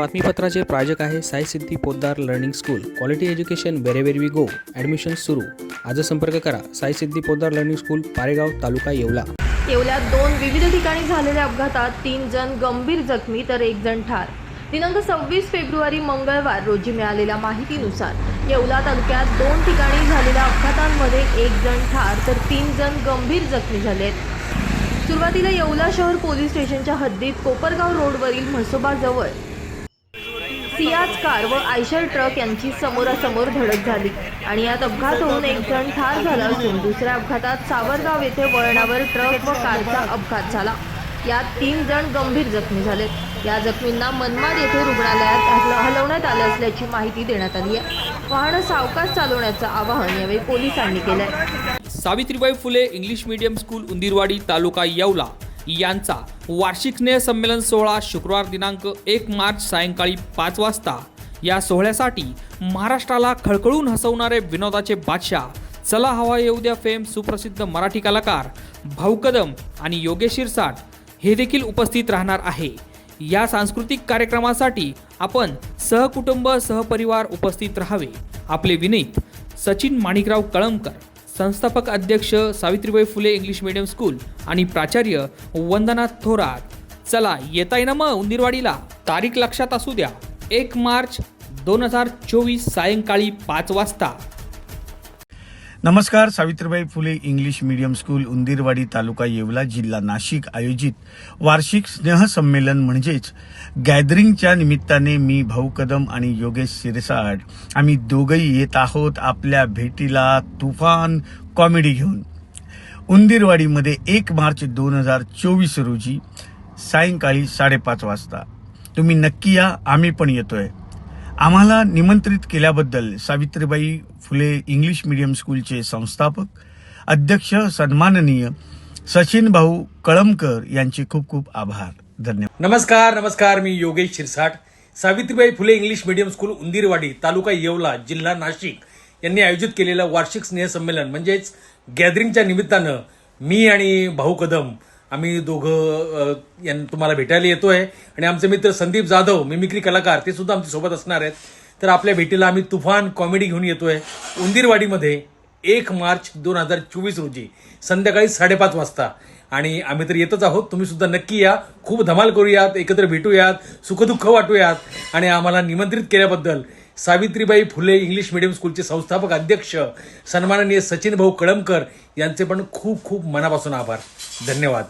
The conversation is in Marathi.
बातमीपत्राचे प्रायोजक आहे Sai Siddhi Podar learning school. Quality education wherever we go admission सुरू. आज संपर्क करा. Sai Siddhi Podar learning school Paregaon taluka Yeola. येवल्यात दोन विविध ठिकाणी झालेल्या अपघातात तीन जण गंभीर जखमी तर एक जण ठार. दिनांक सव्वीस फेब्रुवारी मंगळवार रोजी मिळालेल्या माहितीनुसार येवला तालुक्यात दोन ठिकाणी झालेल्या अपघातांमध्ये एक जण ठार तर तीन जण गंभीर जखमी झाले आहेत. सुरुवातीला येवला शहर पोलीस स्टेशनच्या हद्दीत कोपरगाव रोडवरील म्हसोबाजवळ सियाज कार व आयशर ट्रक यांची समोरासमोर धडक झाली. आणि यात अपघात होऊन एक जण ठार झाला असून दुसऱ्या अपघातात सावरगाव येथे वळणावर ट्रक व कारचा अपघात झाला. यात तीन जण गंभीर जखमी झालेत या जखमींना मनमाड येथे रुग्णालयात हलवण्यात आले असल्याची माहिती देण्यात आली आहे. वाहनं सावकाश चालवण्याचं आवाहन यावेळी पोलिसांनी केलं आहे Savitribai Phule English medium school Undirwadi taluka Yeola. यांचा वार्षिक स्नेह संमेलन सोहळा शुक्रवार दिनांक एक मार्च सायंकाळी पाच वाजता. या सोहळ्यासाठी महाराष्ट्राला खळखळून हसवणारे विनोदाचे बादशाह चला हवा येऊ द्या फेम सुप्रसिद्ध मराठी कलाकार भाऊ कदम आणि योगेश शिरसाट हे देखील उपस्थित राहणार आहे. या सांस्कृतिक कार्यक्रमासाठी आपण सहकुटुंब सहपरिवार उपस्थित राहावे. आपले विनीत सचिन माणिकराव कळमकर. संस्थापक अध्यक्ष Savitribai Phule English medium school आणि प्राचार्य वंदना थोरात. चला येताय ना मग उंदीरवाडीला? तारीख लक्षात असू द्या. एक मार्च दोन हजार चोवीस सायंकाळी पाच वाजता. नमस्कार Savitribai Phule English medium school Undirwadi taluka Yeola जिल्हा नाशिक आयोजित वार्षिक स्नेहसंमेलन म्हणजेच गॅदरिंगच्या निमित्ताने मी भाऊ कदम आणि योगेश सिरसाट आम्ही दोघंही येत आहोत आपल्या भेटीला तुफान कॉमेडी घेऊन. उंदीरवाडीमध्ये एक मार्च दोन हजार चोवीस रोजी सायंकाळी साडेपाच वाजता. तुम्ही नक्की या आम्ही पण येतोय. आम्हाला निमंत्रित केल्याबद्दल सावित्रीबाई फुले इंग्लिश मीडियम स्कूलचे संस्थापक अध्यक्ष सन्माननीय सचिन भाऊ कळमकर यांचे खूप खूप आभार. धन्यवाद. नमस्कार नमस्कार मी Yogesh Shirsat. Savitribai Phule English medium school Undirwadi taluka Yeola जिल्हा नाशिक यांनी आयोजित केलेलं वार्षिक स्नेहसंमेलन म्हणजेच गॅदरिंगच्या निमित्तानं मी आणि भाऊ कदम आम्ही दोघं यां तुम्हाला भेटायला येतोय. आणि आमचे मित्र संदीप जाधव मिमिक्री कलाकार ते सुद्धा आमच्यासोबत असणार आहेत. तर आपल्या भेटीला आम्ही तुफान कॉमेडी घेऊन येतोय. उंदीरवाडीमध्ये एक मार्च दोन हजार चोवीस रोजी संध्याकाळी साडेपाच वाजता. आणि आम्ही तर येतच आहोत. तुम्ही सुद्धा नक्की या. खूप धमाल करूयात एकत्र भेटूयात सुखदुःख वाटूयात. आणि आम्हाला निमंत्रित केल्याबद्दल सावित्रीबाई फुले इंग्लिश मिडियम स्कूलचे संस्थापक अध्यक्ष सन्माननीय सचिन भाऊ कळमकर यांचे पण खूप खूप मनापासून आभार. धन्यवाद.